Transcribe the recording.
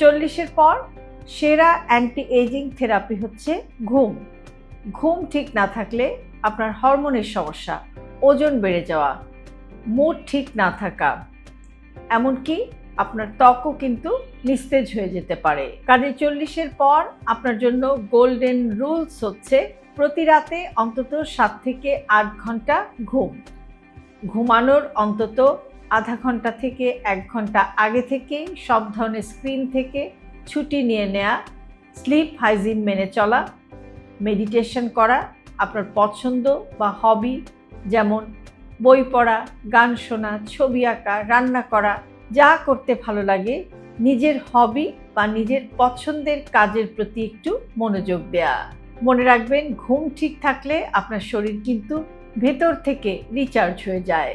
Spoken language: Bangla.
চল্লিশের পর সেরা অ্যান্টি এজিং থেরাপি হচ্ছে ঘুম। ঘুম ঠিক না থাকলে আপনার হরমোনের সমস্যা, ওজন বেড়ে যাওয়া মুড ঠিক না থাকা, এমনকি আপনার ত্বকও কিন্তু নিস্তেজ হয়ে যেতে পারে। কাজে চল্লিশের পর আপনার জন্য গোল্ডেন রুলস হচ্ছে প্রতি রাতে অন্তত সাত থেকে আট ঘণ্টা ঘুম। ঘুমানোর অন্তত আধা ঘণ্টা থেকে এক ঘণ্টা আগে থেকেই সব ধরনের স্ক্রিন থেকে ছুটি নিয়ে নেওয়া স্লিপ হাইজিন মেনে চলা, মেডিটেশন করা, আপনার পছন্দ বা হবি যেমন বই পড়া, গান শোনা, ছবি আঁকা, রান্না করা, যা করতে ভালো লাগে, নিজের হবি বা নিজের পছন্দের কাজের প্রতি একটু মনোযোগ দেয়া। মনে রাখবেন, ঘুম ঠিক থাকলে আপনার শরীর কিন্তু ভেতর থেকে রিচার্জ হয়ে যায়।